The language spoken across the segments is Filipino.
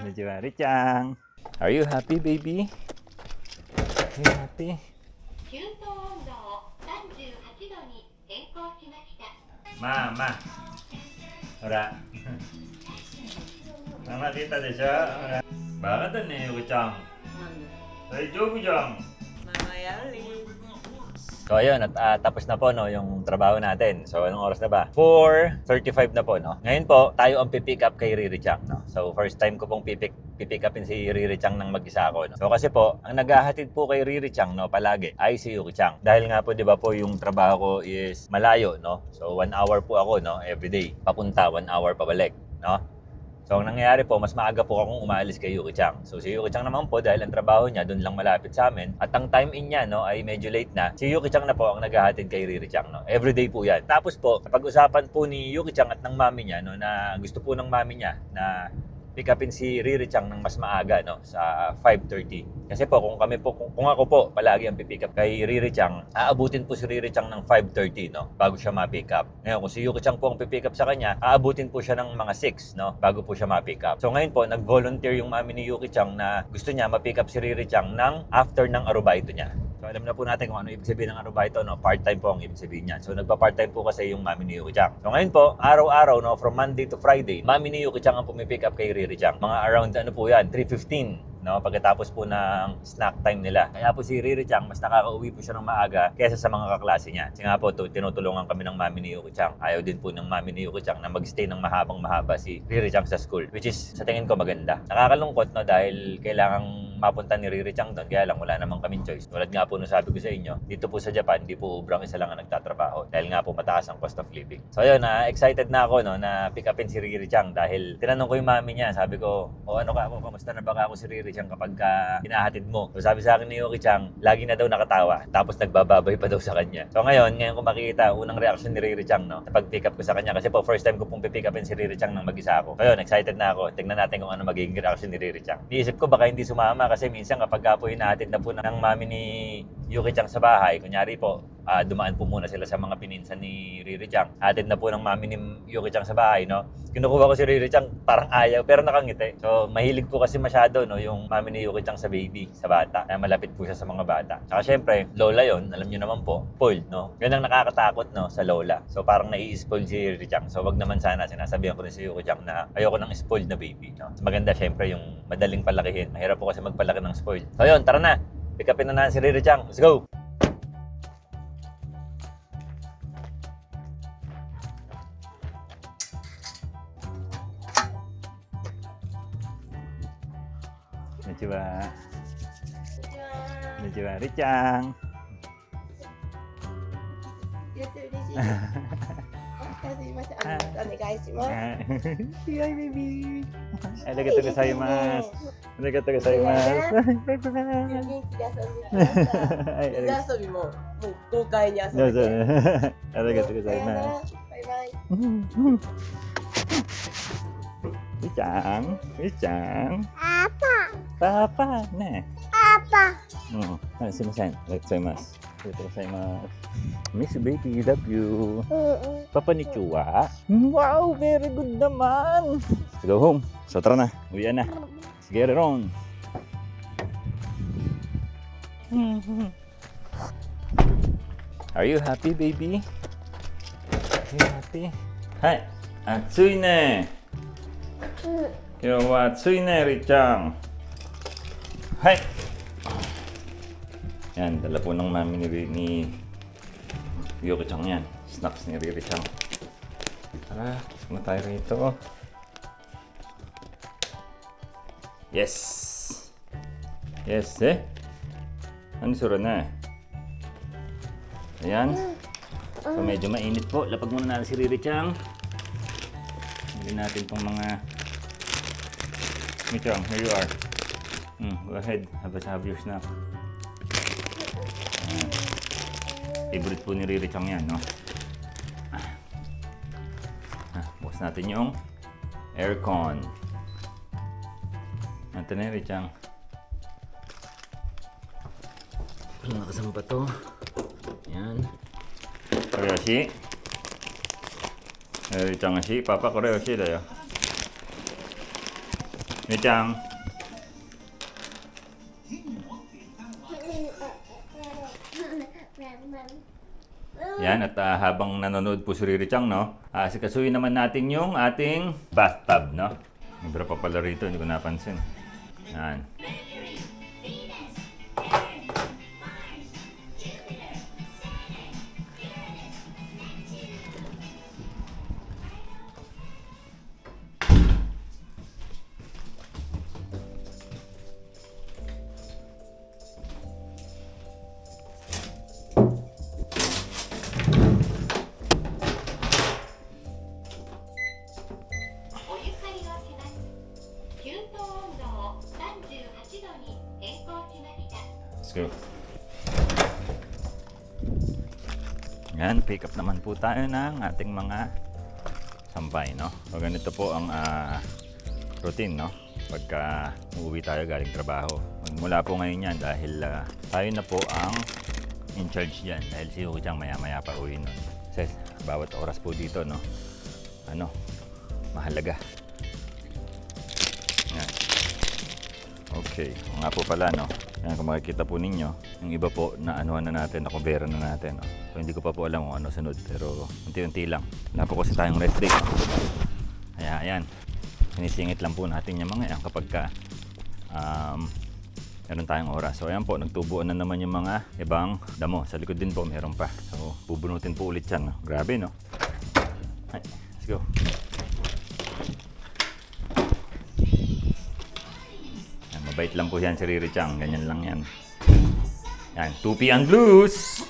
Najiwari Richang. Are you happy, baby? Are you happy? Mama. Ora. Mama kita desho. Ora. Bakit na ni Chang? Ay, Jogu Mama Yali. So ayun, at ah, tapos na po no, yung trabaho natin. So anong oras na ba? 4.35 na po. No? Ngayon po, tayo ang pipick up kay Riri Chang. No? So first time ko pong pipick, pipick upin si Riri Chang ng mag-isa ako. No? So kasi po, ang naghahatid po kay Riri Chang no, palagi ay si Yuki Chang. Dahil nga po, di ba po, yung trabaho ko is malayo. No? So one hour po ako no, every day. Papunta, one hour pabalik. No? So, ang nangyayari po, mas maaga po akong umaalis kay Yuki Chang. So, si Yuki Chang naman po, dahil ang trabaho niya doon lang malapit sa amin, at ang time in niya, no, ay medyo late na, si Yuki Chang na po ang naghahatid kay Riri Chang, no. Everyday po yan. Tapos po, pag-usapan po ni Yuki Chang at ng mami niya, no, na gusto po ng mami niya na pick upin si Riri Chang ng mas maaga no sa 5:30. Kasi po kung kami po kung, kung ako po palagi ang pipick up kay Riri Chang, aabutin po si Riri Chang ng 5:30 no bago siya ma-pick up. Ngayon kung si Yuki Chang po ang pipick up sa kanya, aabutin po siya ng mga 6 no bago po siya ma-pick up. So ngayon po nag-volunteer yung mami ni Yuki Chang na gusto niya ma-pick up si Riri Chang ng after ng arubaito niya. So alam na po natin kung ano ibig sabihin ng arubaito, no? Part-time po ang ibig sabihin niyan. So nagpa-part-time po kasi yung mami ni Yuki Chang. So ngayon po, araw-araw, no, from Monday to Friday, mami ni Yuki Chang ang pumipick up kay Riri Chang. Mga around ano po yan, 3.15 no pagkatapos po ng snack time nila. Kaya po si Riri Chang mas nakakauwi po siya ng maaga kaysa sa mga kaklase niya. Kasi nga po tinutulungan kami ng mami ni Yuki Chang. Ayaw din po ng mami ni Yuki Chang na magstay ng mahabang mahaba si Riri Chang sa school which is sa tingin ko maganda. Nakakalungkot no dahil kailangang mapunta ni Riri Chang doon kaya lang wala namang kaming choice. Tulad nga po nung sabi ko sa inyo, dito po sa Japan, di po ubrang isa lang ang nagtatrabaho dahil nga po mataas ang cost of living. So ayun, na excited na ako no na pick upin si Riri Chang dahil tinanong ko yung mami niya, sabi ko, "O ano ka ako, kamusta na ba ka ako si Riri Chang kapag ka hinahatid mo?" So sabi sa akin ni Yuki Chang, lagi na daw nakatawa, tapos nagbababay pa daw sa kanya. So ngayon, ngayon ko makikita unang reaction ni Riri Chang no, sa pag-pick up ko sa kanya kasi po first time ko pong pick upin si Riri Chang nang mag-isa ako. So ayun, excited na ako. Tingnan natin kung ano magiging reaction ni Riri Chang. Iisip ko baka hindi sumama kasi minsan kapag ka po hinahatid na po ng mami ni Yuki Chang sa bahay, kunyari po, ah, dumaan po muna sila sa mga pininsan ni Riri Chang. Hatid na po ng mami ni Yuki Chang sa bahay, no? Kinukuha ko si Riri Chang, parang ayaw, pero nakangiti. So, mahilig po kasi masyado, no, yung mami ni Yuki Chang sa baby, sa bata. Kaya malapit po siya sa mga bata. Tsaka syempre, lola yon alam niyo naman po, spoiled, no? Yun ang nakakatakot, no, sa lola. So, parang nai-spoil si Riri Chang. So, wag naman sana, sinasabihan ko rin si Yuki Chang na ayoko ng spoiled na baby, no? So, maganda, syempre, yung madaling palakihin. Mahirap po kasi magpalaki ng spoiled. So, yun, tara na. Pick upin na natin si Riri Chang. Let's go! Konnichiwa. Konnichiwa, Ri-chan. 言って嬉しいです。あすいません。あお願いします。 Hi, baby. Arigatou gozaimasu. Arigatou gozaimasu. Bye bye. 元気で遊んできました。はい、ありがと水遊びももう豪快に遊う。どうんぞでて。。ありがとうございます。バイバイ。りちゃん、りちゃん。パ パパね。パパ。うん。はい、すいません。ありがとうございます。ありがとうございます。Miss Baby, love you. Mm-mm. Papa ni Chua. Wow, very good naman. Let's go home. So, tara na. Uwi na. Sige, Ron. Are you happy, baby? Are you happy? Hi. 暑いね。今日は暑いね、りっちゃん。はい。Yan, dala po ng mami ni, ni Yuki Chang yan. Snacks ni Riri Chang. Tara, na tayo rito. Yes! Yes, eh? Ano sura na? Ayan. So medyo mainit po. Lapag muna natin si Riri Chang. Hindi natin pong mga... Mi Chang, here you are. Hmm, go ahead. Have, a, have your snack. Ayan. Favorite po ni Riri Chang yan, no? Ah, bukas natin yung aircon. Ito na Riri Chang. Ano nakasama pa to? Yan. Koreoshi. Riri Chang shi. Papa Koreoshi da yo. Richang. Yan, at ah, habang nanonood po si Riri Chang, no? Uh, sikasuyin naman natin yung ating bathtub, no? Ibra pa pala rito, hindi ko napansin. Yan. Yan, pick up naman po tayo ng ating mga sampay, no? So, ganito po ang ah, routine, no? Pagka uuwi tayo galing trabaho. Magmula po ngayon yan dahil ah, tayo na po ang in charge dyan. Dahil si Hugo Chang maya-maya pa uwi nun. Kasi bawat oras po dito, no? Ano? Mahalaga. Okay. Nga po pala, no? Yan, kung makikita po ninyo, yung iba po na anuhan na natin, na kumbera na natin. No? So, hindi ko pa po alam kung ano sunod, pero unti-unti lang. Wala po kasi tayong rest day. Kaya, ayan. Sinisingit lang po natin yung mga yan kapag ka, um, meron tayong oras. So, ayan po, nagtubuan na naman yung mga ibang damo. Sa likod din po, meron pa. So, bubunutin po ulit yan. No? Grabe, no? Ay, let's go. Yan, mabait lang po yan si Riri Chang. Ganyan lang yan. Yan, tupi ang blues.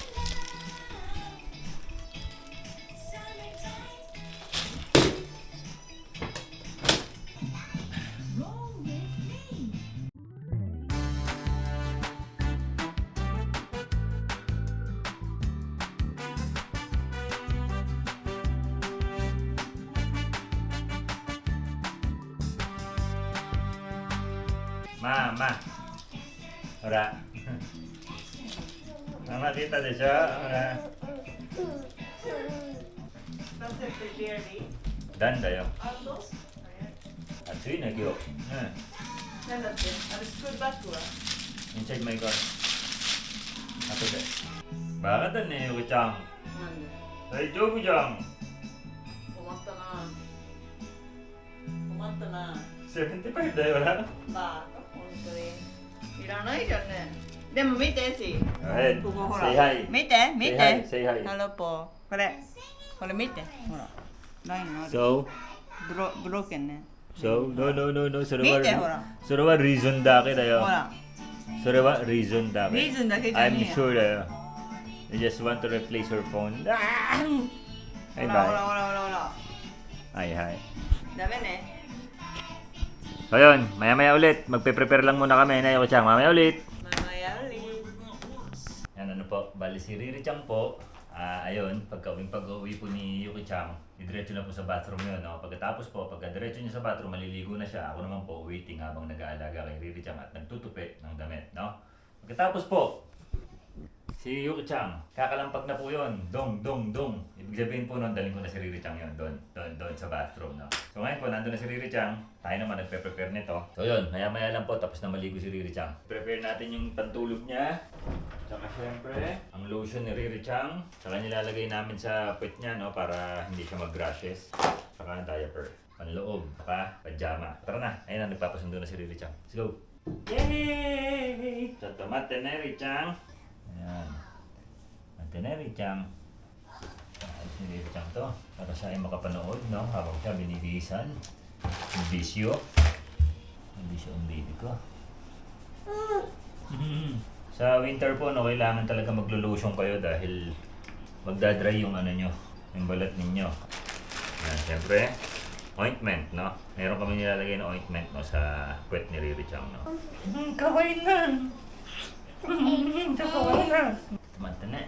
Mama. Ora. Mama dito de siya. Ora. なぜプレペアリー Dan dayo. あと Atsuy na gyo. Hmm. なんだってあれスクールバッグは Inside my car. Ato de. Bakit dan eh, Yuki Chang? なんで Hey, Joby Chang. 困ったな困ったな75だよな。バカ本当に いらないじゃんね。でも見てし。はい。ここほら。見て見て。ハロポ。これこれ見て。ほら。ラインがある。So ブロブロケンね。So no no no no それは見てほら。それは reason だけだよ。ほら。それは reason だけ。reason だけじゃねえ。I'm sure だよ。You just want to replace your phone. はいはい。ほらほらほらほら。はいはい。ダメね。So yun, maya maya ulit. Magpe-prepare lang muna kami na yung Chang. Mamaya ulit. Mamaya ulit. Yan ano po, bali si Riri Chang po. Uh, ayun, pagka uwing pag-uwi po ni Yuki Chang, didiretso na po sa bathroom yun. No? Pagkatapos po, pagka diretso niya sa bathroom, maliligo na siya. Ako naman po, waiting habang nag-aalaga kay Riri Chang at nagtutupi ng damit. No? Pagkatapos po, si Yuki Chang, kakalampag na po yun. Dong, dong, dong. Ibig sabihin po nun, daling ko na si Riri Chang yun. Doon, doon, doon sa bathroom. No? So ngayon po, nandun na si Riri Chang. Tayo naman nagpe-prepare nito. So yun, maya-maya lang po, tapos na maligo si Riri Chang. Prepare natin yung pantulog niya. Tsaka syempre, ang lotion ni Riri Chang. Tsaka nilalagay namin sa puwet niya, no, para hindi siya mag-rashes. Tsaka diaper. Panloob. Tsaka pajama. Tara na. Ayun na, nagpapasundo na si Riri Chang. Let's go. Yay! Sa tomate na Riri Chang. Ayan. Tomate na Riri Chang. Ayos ni Riri Chang to. Para siya ay makapanood, no, habang siya binibisan. Yung bisyo. Yung bisyo ang baby ko. Mhm. Sa winter po, no, kailangan talaga maglo-lotion kayo dahil magdadry yung ano nyo, yung balat ninyo. Yan, syempre, ointment, no? Meron kami nilalagay na ointment, no, sa puwet ni Riri Chang, no? Mm, kaway na! Mm, kaway na! Tumanta na.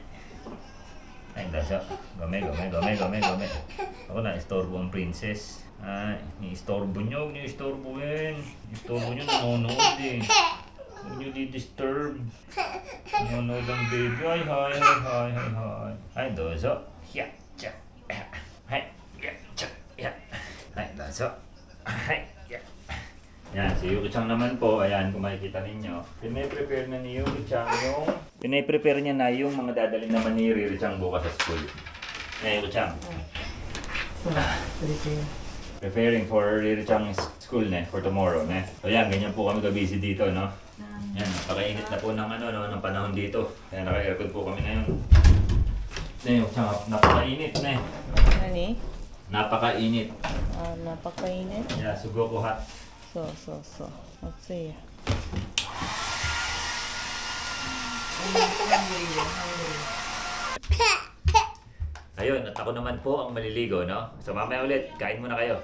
Ay, dasa. Gome, gome, gome, gome, gome. Ako na, istorbo ang princess. Ay, ni-istorbo nyo, huwag nyo istorbohin. Istorbo nyo, nanonood eh. Huwag nyo di-disturb. Nanonood ang baby. Ay, hi, hi, hi, hi, hi. Ay, dozo. Ya, cha. Hay, ya, cha, ya. Hay, dozo. Hay, ya. Yan, si Yuki Chang naman po, ayan, kung makikita ninyo, pinaprepare na ni Yuki Chang yung, pinaprepare niya na yung mga dadalhin naman ni Riri Chang bukas sa school. Eh, Yuki Chang, preparing for Riri Chang's school ne, for tomorrow ne. So yan, ganyan po kami ka-busy dito, no? Yan, napakainit na po ng ano, no, ng panahon dito. Kaya naka-aircon po kami ngayon. Yuki Chang, napakainit ne. Nani? Napakainit. Ah, napakainit. Yeah, sugo ko hot. So, so, so. Let's see. Ayun, at ako naman po ang maliligo, no? So mamaya ulit, kain muna kayo.